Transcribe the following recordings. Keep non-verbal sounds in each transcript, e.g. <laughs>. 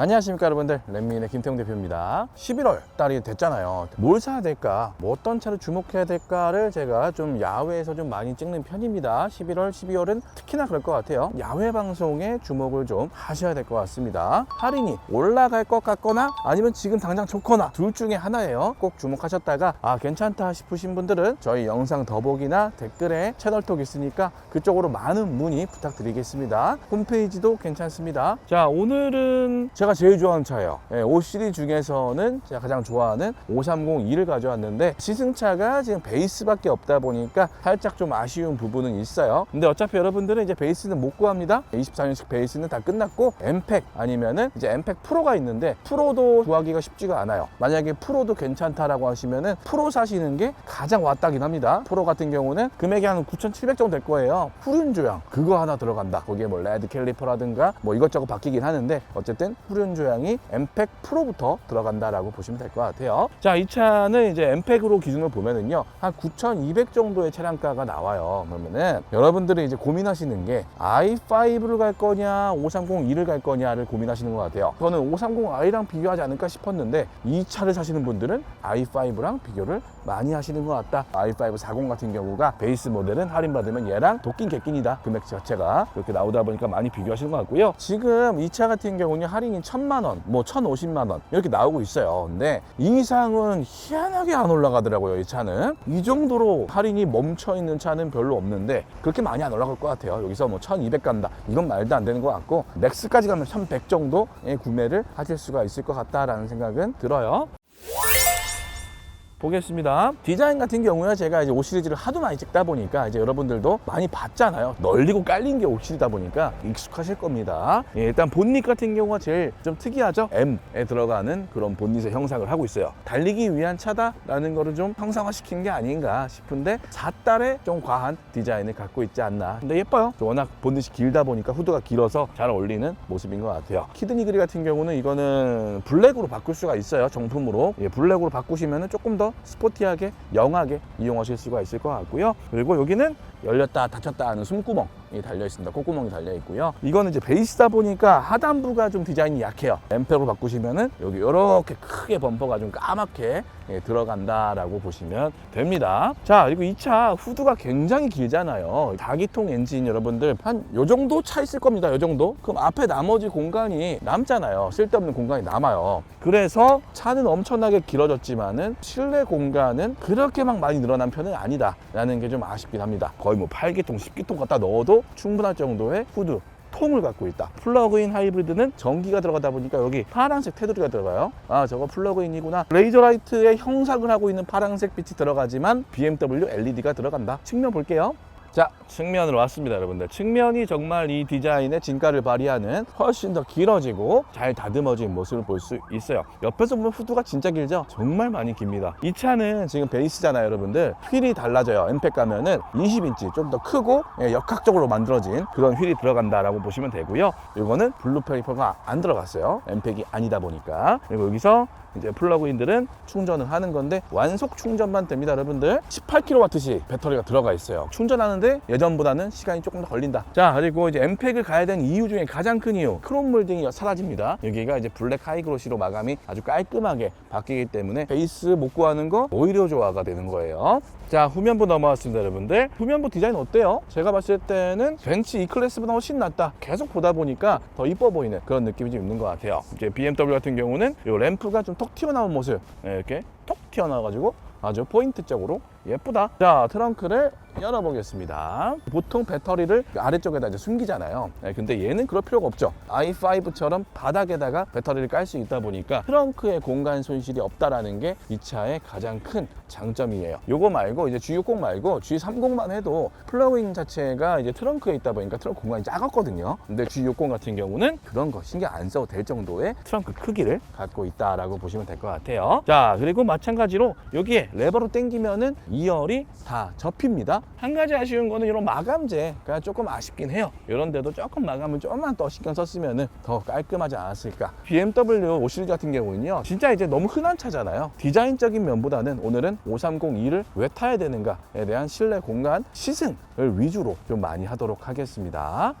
안녕하십니까 여러분들. 랜미인의 김태형 대표입니다. 11월 달이 됐잖아요. 뭘 사야 될까? 뭐 어떤 차를 주목해야 될까를 제가 좀 야외에서 좀 많이 찍는 편입니다. 11월 12월은 특히나 그럴 것 같아요. 야외 방송에 주목을 좀 하셔야 될 것 같습니다. 할인이 올라갈 것 같거나 아니면 지금 당장 좋거나 둘 중에 하나예요. 꼭 주목하셨다가 아 괜찮다 싶으신 분들은 저희 영상 더보기나 댓글에 채널톡 있으니까 그쪽으로 많은 문의 부탁드리겠습니다. 홈페이지도 괜찮습니다. 자 오늘은 제가 제일 좋아하는 차예요. 예, 5 시리 중에서는 제가 가장 좋아하는 530E를 가져왔는데 시승차가 지금 베이스밖에 없다 보니까 살짝 좀 아쉬운 부분은 있어요. 근데 어차피 여러분들은 이제 베이스는 못 구합니다. 24년식 베이스는 다 끝났고 엠팩 아니면은 이제 엠팩 프로가 있는데 프로도 구하기가 쉽지가 않아요. 만약에 프로도 괜찮다라고 하시면은 프로 사시는 게 가장 왔다긴 합니다. 프로 같은 경우는 금액이 한 9,700 정도 될 거예요. 후륜 조향. 그거 하나 들어간다. 거기에 뭐 레드 캘리퍼라든가 뭐 이것저것 바뀌긴 하는데 어쨌든 후륜 조향이 엠팩 프로부터 들어간다라고 보시면 될 것 같아요. 자 이 차는 이제 엠팩으로 기준을 보면은요 한 9,200 정도의 차량가가 나와요. 그러면은 여러분들이 이제 고민하시는 게 i5를 갈 거냐 530E를 갈 거냐를 고민하시는 것 같아요. 저는 530i랑 비교하지 않을까 싶었는데 이 차를 사시는 분들은 i5랑 비교를 많이 하시는 것 같다. i5 40 같은 경우가 베이스 모델은 할인받으면 얘랑 도끼 객긴이다. 금액 자체가 그렇게 나오다 보니까 많이 비교하시는 것 같고요. 지금 이 차 같은 경우는 할인이 1000만 원, 뭐 1050만 원 이렇게 나오고 있어요. 근데 이 이상은 희한하게 안 올라가더라고요 이 차는. 이 정도로 할인이 멈춰 있는 차는 별로 없는데 그렇게 많이 안 올라갈 것 같아요. 여기서 뭐1200 간다 이건 말도 안 되는 것 같고 맥스까지 가면 1100 정도의 구매를 하실 수가 있을 것 같다라는 생각은 들어요 보겠습니다. 디자인 같은 경우에 제가 이제 5 시리즈를 하도 많이 찍다 보니까 이제 여러분들도 많이 봤잖아요. 널리고 깔린 게 5 시리즈다 보니까 익숙하실 겁니다. 예, 일단 본닛 같은 경우가 제일 좀 특이하죠. M에 들어가는 그런 본닛의 형상을 하고 있어요. 달리기 위한 차다라는 거를 좀 형상화시킨 게 아닌가 싶은데 4달에 좀 과한 디자인을 갖고 있지 않나. 근데 예뻐요. 워낙 본닛이 길다 보니까 후드가 길어서 잘 어울리는 모습인 것 같아요. 키드니 그리 같은 경우는 이거는 블랙으로 바꿀 수가 있어요. 정품으로. 예, 블랙으로 바꾸시면 조금 더 스포티하게 영하게 이용하실 수가 있을 것 같고요. 그리고 여기는 열렸다 닫혔다 하는 숨구멍이 달려 있습니다. 콧구멍이 달려 있고요. 이거는 이제 베이스다 보니까 하단부가 좀 디자인이 약해요. 엠팩으로 바꾸시면은 여기 이렇게 크게 범퍼가 좀 까맣게 예, 들어간다라고 보시면 됩니다. 자, 그리고 이 차 후드가 굉장히 길잖아요. 다기통 엔진 여러분들 한 요 정도 차 있을 겁니다. 요 정도. 그럼 앞에 나머지 공간이 남잖아요. 쓸데없는 공간이 남아요. 그래서 차는 엄청나게 길어졌지만은 실내 공간은 그렇게 막 많이 늘어난 편은 아니다라는 게 좀 아쉽긴 합니다. 거의 뭐 8기통, 10기통 갖다 넣어도 충분할 정도의 후드 통을 갖고 있다. 플러그인 하이브리드는 전기가 들어가다 보니까 여기 파란색 테두리가 들어가요. 아, 저거 플러그인이구나. 레이저 라이트의 형상을 하고 있는 파란색 빛이 들어가지만 BMW LED가 들어간다. 측면 볼게요. 자, 측면으로 왔습니다, 여러분들. 측면이 정말 이 디자인의 진가를 발휘하는 훨씬 더 길어지고 잘 다듬어진 모습을 볼 수 있어요. 옆에서 보면 후드가 진짜 길죠? 정말 많이 깁니다. 이 차는 지금 베이스잖아요, 여러분들. 휠이 달라져요. 엠팩 가면은 20인치 좀 더 크고 예, 역학적으로 만들어진 그런 휠이 들어간다라고 보시면 되고요. 이거는 블루 페이퍼가 안 들어갔어요. 엠팩이 아니다 보니까. 그리고 여기서 이제 플러그인들은 충전을 하는 건데 완속 충전만 됩니다 여러분들. 18kW씩 배터리가 들어가 있어요. 충전하는데 예전보다는 시간이 조금 더 걸린다. 자 그리고 이제 엠팩을 가야 되는 이유 중에 가장 큰 이유 크롬 몰딩이 사라집니다. 여기가 이제 블랙 하이그로시로 마감이 아주 깔끔하게 바뀌기 때문에 베이스 못 구하는 거 오히려 좋아가 되는 거예요. 자 후면부 넘어왔습니다 여러분들. 후면부 디자인 어때요? 제가 봤을 때는 벤츠 E클래스보다 훨씬 낫다. 계속 보다 보니까 더 이뻐 보이는 그런 느낌이 좀 있는 것 같아요. 이제 BMW 같은 경우는 이 램프가 좀톡 튀어나온 모습. 네, 이렇게 톡 튀어나와가지고 아주 포인트적으로 예쁘다. 자 트렁크를 열어보겠습니다. 보통 배터리를 아래쪽에다 이제 숨기잖아요. 네, 근데 얘는 그럴 필요가 없죠. i5처럼 바닥에다가 배터리를 깔 수 있다 보니까 트렁크에 공간 손실이 없다라는 게 이 차의 가장 큰 장점이에요. 요거 말고 이제 G60 말고 G30만 해도 플러그인 자체가 이제 트렁크에 있다 보니까 트렁크 공간이 작았거든요. 근데 G60 같은 경우는 그런 거 신경 안 써도 될 정도의 트렁크 크기를 갖고 있다라고 보시면 될 것 같아요. 자 그리고 마찬가지로 여기에 레버로 당기면은 2열이 다 접힙니다 한 가지 아쉬운 거는 이런 마감재가 조금 아쉽긴 해요. 이런 데도 조금 마감을 조금만 더 신경 썼으면 더 깔끔하지 않았을까. BMW 5 시리즈 같은 경우는요 진짜 이제 너무 흔한 차잖아요. 디자인적인 면보다는 오늘은 530E를 왜 타야 되는가에 대한 실내 공간 시승을 위주로 좀 많이 하도록 하겠습니다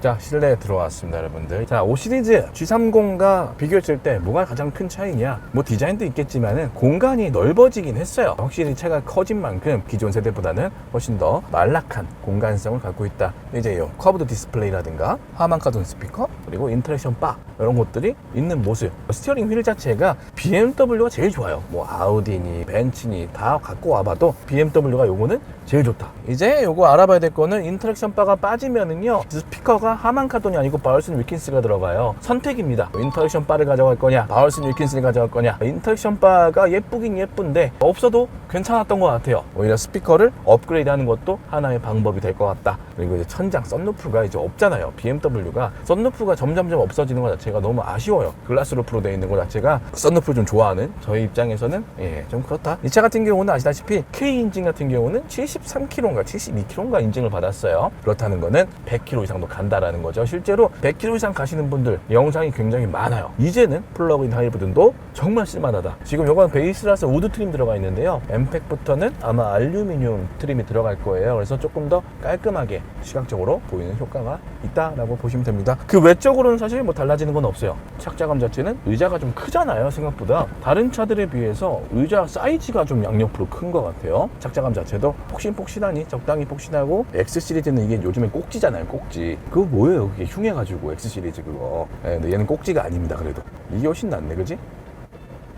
자 실내에 들어왔습니다 여러분들. 자 5 시리즈 G30과 비교했을 때 뭐가 가장 큰 차이냐? 뭐 디자인도 있겠지만 은 공간이 넓어지긴 했어요. 확실히 차가 커진 만큼 기존 세대보다는 훨씬 더 말락한 공간성을 갖고 있다. 이제 요 커브드 디스플레이라든가 하만카돈 스피커 그리고 인터랙션 바 이런 것들이 있는 모습. 스티어링 휠 자체가 BMW가 제일 좋아요. 뭐 아우디니 벤츠니 다 갖고 와봐도 BMW가 요거는 제일 좋다. 이제 요거 알아봐야 될 거는 인터랙션 바가 빠지면은요 스피커가 하만카돈이 아니고 바울슨 위킨스가 들어가요. 선택입니다. 인터랙션 바를 가져갈 거냐 바울슨 위킨스를 가져갈 거냐. 인터랙션 바가 예쁘긴 예쁜데 없어도 괜찮았던 것 같아요. 오히려 스피커를 업그레이드 하는 것도 하나의 방법이 될 것 같다. 그리고 이제 천장 썬루프가 이제 없잖아요. BMW가. 썬루프가 점점점 없어지는 것 자체가 너무 아쉬워요. 글라스 루프로 되어 있는 것 자체가 썬루프를 좀 좋아하는 저희 입장에서는 예, 좀 그렇다. 이 차 같은 경우는 아시다시피 K 인증 같은 경우는 73km인가 72km인가 인증을 받았어요. 그렇다는 거는 100km 이상도 간다 라는 거죠. 실제로 100km 이상 가시는 분들 영상이 굉장히 많아요. 이제는 플러그인 하이브rid도 정말 쓸만하다. 지금 요건 베이스라서 우드 트림 들어가 있는데요. 엠팩부터는 아마 알루미늄 트림이 들어갈 거예요. 그래서 조금 더 깔끔하게 시각적으로 보이는 효과가 있다라고 보시면 됩니다. 그 외적으로는 사실 뭐 달라지는 건 없어요. 착자감 자체는 의자가 좀 크잖아요 생각보다. 다른 차들에 비해서 의자 사이즈가 좀 양옆으로 큰 것 같아요. 착자감 자체도 폭신폭신하니 적당히 폭신하고 X 시리즈는 이게 요즘에 꼭지잖아요 꼭지. 그거 뭐예요 그게 흉해가지고 X 시리즈 그거 예, 근데 얘는 꼭지가 아닙니다 그래도 이게 훨씬 낫네 그지?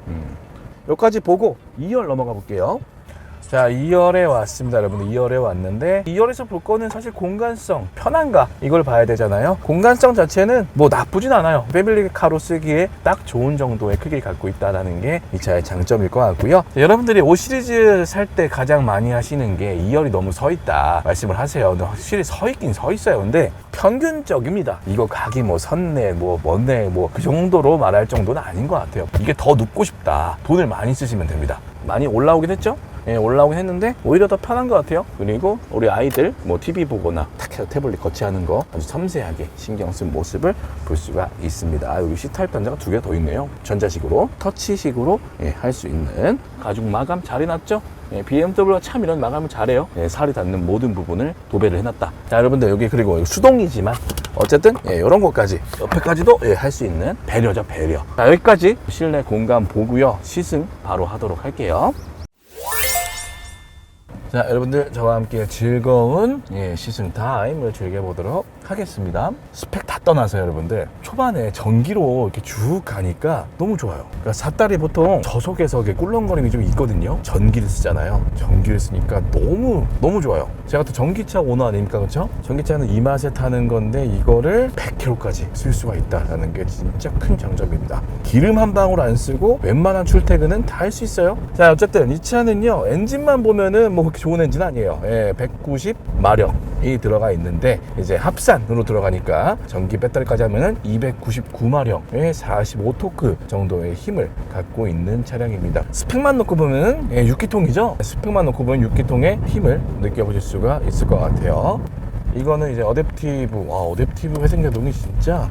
음. 여기까지 보고 2열 넘어가 볼게요 자 2열에 왔습니다 여러분 2열에 왔는데 2열에서 볼 거는 사실 공간성 편한가 이걸 봐야 되잖아요. 공간성 자체는 뭐 나쁘진 않아요. 패밀리카로 쓰기에 딱 좋은 정도의 크기를 갖고 있다는 게 이 차의 장점일 것 같고요. 자, 여러분들이 5 시리즈 살 때 가장 많이 하시는 게 2열이 너무 서 있다 말씀을 하세요. 근데 확실히 서 있긴 서 있어요. 근데 평균적입니다. 이거 각이 뭐 선내 뭐 먼내 뭐그 정도로 말할 정도는 아닌 것 같아요. 이게 더 눕고 싶다. 돈을 많이 쓰시면 됩니다. 많이 올라오긴 했죠 예, 올라오긴 했는데 오히려 더 편한 것 같아요. 그리고 우리 아이들 뭐 TV 보거나 탁 해서 태블릿 거치하는 거 아주 섬세하게 신경 쓴 모습을 볼 수가 있습니다. 아, 여기 C타입 단자가 두 개 더 있네요. 전자식으로 터치식으로 예, 할 수 있는 가죽 마감 잘 해놨죠? 예, BMW가 참 이런 마감을 잘해요. 예, 살이 닿는 모든 부분을 도배를 해놨다. 자, 여러분들 여기 그리고 수동이지만 어쨌든 예, 이런 것까지 옆에까지도 예, 할 수 있는 배려죠 배려. 자, 여기까지 실내 공간 보고요. 시승 바로 하도록 할게요. 자, 여러분들 저와 함께 즐거운 예, 시승 타임을 즐겨보도록 하겠습니다. 스펙 다 떠나서 여러분들 초반에 전기로 이렇게 쭉 가니까 너무 좋아요. 그러니까 삿다리 보통 저속에서 꿀렁거림이 좀 있거든요. 전기를 쓰잖아요. 전기를 쓰니까 너무 너무 좋아요. 제가 또 전기차 오너 아닙니까, 그렇죠? 전기차는 이 맛에 타는 건데 이거를 100km까지 쓸 수가 있다라는 게 진짜 큰 장점입니다. 기름 한 방울 안 쓰고 웬만한 출퇴근은 다 할 수 있어요. 자, 어쨌든 이 차는요 엔진만 보면은 뭐 그렇게 좋은 엔진 아니에요. 예, 190 마력 이 들어가 있는데 이제 합산으로 들어가니까 전기 배터리까지 하면은 299마력의 45토크 정도의 힘을 갖고 있는 차량입니다. 스펙만 놓고 보면은 예, 6기통이죠. 스펙만 놓고 보면 6기통의 힘을 느껴보실 수가 있을 것 같아요. 이거는 이제 어댑티브, 와 어댑티브 회생제동이 진짜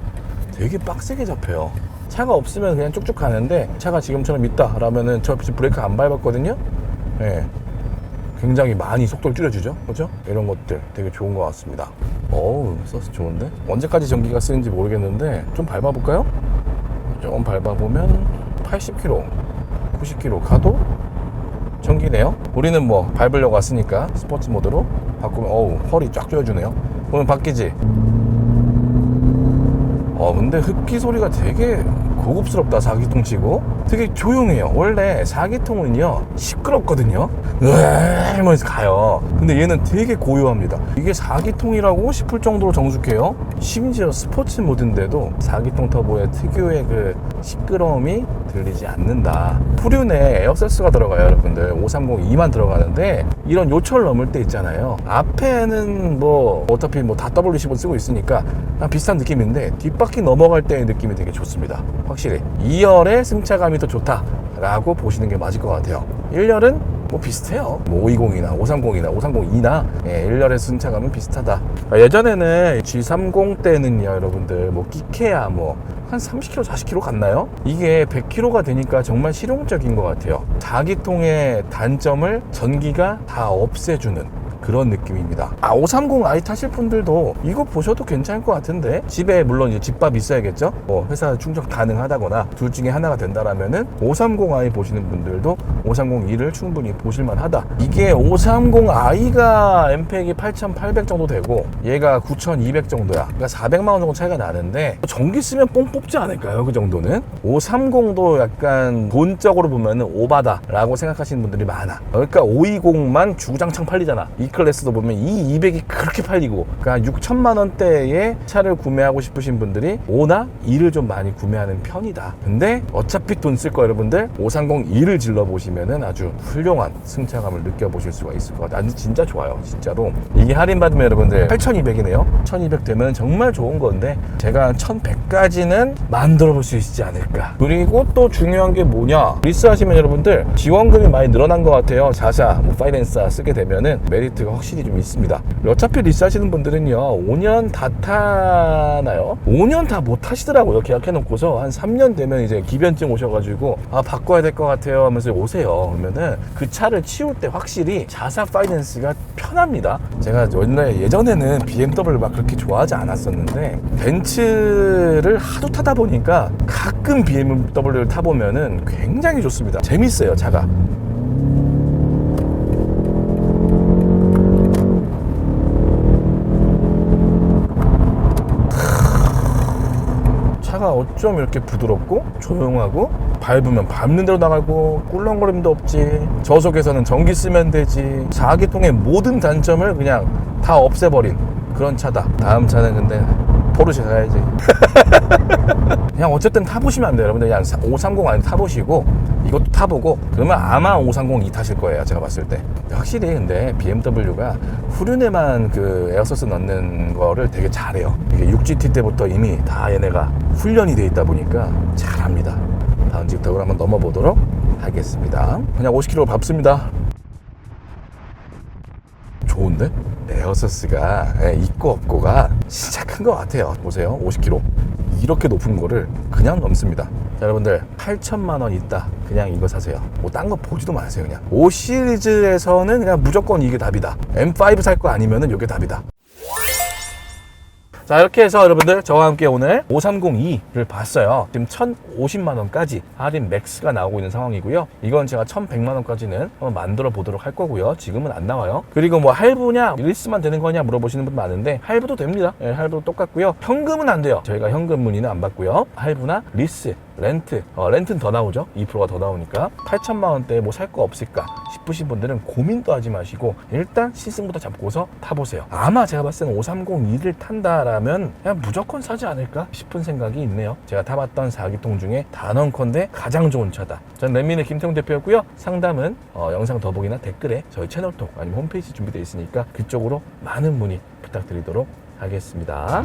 되게 빡세게 잡혀요. 차가 없으면 그냥 쭉쭉 가는데 차가 지금처럼 있다 라면은 저 브레이크 안 밟았거든요. 예. 굉장히 많이 속도를 줄여주죠. 그렇죠? 이런 것들 되게 좋은 것 같습니다. 어우, 서스 좋은데? 언제까지 전기가 쓰는지 모르겠는데 좀 밟아볼까요? 조금 밟아보면 80km, 90km 가도 전기네요. 우리는 뭐 밟으려고 왔으니까 스포츠 모드로 바꾸면 어우 허리 쫙 조여주네요. 보면 바뀌지. 어 근데 흡기 소리가 되게 고급스럽다 4기통 치고. 되게 조용해요. 원래 4기통은요 시끄럽거든요. 으하면서 가요. 근데 얘는 되게 고요합니다. 이게 4기통이라고 싶을 정도로 정숙해요. 심지어 스포츠 모드인데도 4기통 터보의 특유의 그 시끄러움이 들리지 않는다. 프륜에 에어세스가 들어가요 여러분들. 530E만 들어가는데 이런 요철 넘을 때 있잖아요. 앞에는 뭐 어차피 뭐 다 W15 쓰고 있으니까 비슷한 느낌인데 뒷바퀴 넘어갈 때의 느낌이 되게 좋습니다 확실히 2열의 승차감이 더 좋다라고 보시는 게 맞을 것 같아요 1열은 뭐 비슷해요. 뭐 520이나 530이나 530이나 예, 1열의 승차감은 비슷하다. 아, 예전에는 G30 때는요, 여러분들 뭐 끼케야 뭐 한 30km, 40km 갔나요? 이게 100km가 되니까 정말 실용적인 것 같아요. 4기통의 단점을 전기가 다 없애주는 그런 느낌입니다. 아, 530i 타실 분들도 이거 보셔도 괜찮을 것 같은데 집에 물론 이제 집밥 있어야겠죠. 뭐 회사 충전 가능하다거나 둘 중에 하나가 된다라면은 530i 보시는 분들도 530i를 충분히 보실만 하다. 이게 530i가 엠팩이 8,800 정도 되고 얘가 9,200 정도야. 그러니까 400만 원 정도 차이가 나는데 전기 쓰면 뽕 뽑지 않을까요? 그 정도는 530도 약간 돈적으로 보면은 오바다라고 생각하시는 분들이 많아. 그러니까 520만 주구장창 팔리잖아. 이 클래스도 보면 이 200이 그렇게 팔리고 그러니까 6천만 원대의 차를 구매하고 싶으신 분들이 5나 2를 좀 많이 구매하는 편이다. 근데 어차피 돈 쓸 거 여러분들 530E를 질러 보시면은 아주 훌륭한 승차감을 느껴보실 수가 있을 것 같아요. 아니 진짜 좋아요. 진짜로. 이게 할인 받으면 여러분들 8,200이네요. 1,200 되면 정말 좋은 건데 제가 1,100까지는 만들어 볼 수 있지 않을까. 그리고 또 중요한 게 뭐냐? 리스 하시면 여러분들 지원금이 많이 늘어난 것 같아요. 자사, 뭐 파이낸스 쓰게 되면은 메리트 가 확실히 좀 있습니다. 어차피 리스 하시는 분들은요 5년 다 타나요? 5년 다 못 타시더라고요. 계약해놓고서 한 3년 되면 이제 기변증 오셔가지고 아 바꿔야 될 것 같아요 하면서 오세요. 그러면은 그 차를 치울 때 확실히 자사 파이낸스가 편합니다. 제가 옛날에 예전에는 BMW 막 그렇게 좋아하지 않았었는데 벤츠를 하도 타다 보니까 가끔 BMW를 타보면은 굉장히 좋습니다. 재밌어요, 차가. 어쩜 이렇게 부드럽고 조용하고 밟으면 밟는 대로 나가고 꿀렁거림도 없지. 저속에서는 전기 쓰면 되지. 4기통의 모든 단점을 그냥 다 없애버린 그런 차다. 다음 차는 근데 포르쉐 가야지 <laughs> 그냥 어쨌든 타보시면 안 돼요. 여러분들 그냥 530 안에 타보시고 이것도 타보고 그러면 아마 530이 타실 거예요 제가 봤을 때. 확실히 근데 BMW가 후륜에만 그 에어서스 넣는 거를 되게 잘해요. 이게 6GT 때부터 이미 다 얘네가 훈련이 돼 있다 보니까 잘합니다. 다음 집탁으로 한번 넘어보도록 하겠습니다. 그냥 50km 밟습니다. 좋은데? 에어서스가 예, 있고 없고가 진짜 큰 것 같아요. 보세요. 50km. 이렇게 높은 거를 그냥 넘습니다. 자, 여러분들 8천만 원 있다. 그냥 이거 사세요. 뭐 딴 거 보지도 마세요. 그냥 5 시리즈에서는 그냥 무조건 이게 답이다. M5 살 거 아니면은 이게 답이다. 자 이렇게 해서 여러분들 저와 함께 오늘 5302를 봤어요. 지금 1050만 원까지 할인 맥스가 나오고 있는 상황이고요. 이건 제가 1100만 원까지는 한번 만들어 보도록 할 거고요. 지금은 안 나와요. 그리고 뭐 할부냐 리스만 되는 거냐 물어보시는 분 많은데 할부도 됩니다. 예, 할부도 똑같고요. 현금은 안 돼요. 저희가 현금 문의는 안 받고요. 할부나 리스 렌트. 어, 렌트는 더 나오죠? 2%가 더 나오니까. 8천만 원대에 뭐 살 거 없을까 싶으신 분들은 고민도 하지 마시고 일단 시승부터 잡고서 타보세요. 아마 제가 봤을 때는 530E를 탄다라면 그냥 무조건 사지 않을까 싶은 생각이 있네요. 제가 타봤던 4기통 중에 단언컨대 가장 좋은 차다. 전 랜민의 김태훈 대표였고요. 상담은 어, 영상 더보기나 댓글에 저희 채널톡 아니면 홈페이지 준비되어 있으니까 그쪽으로 많은 문의 부탁드리도록 하겠습니다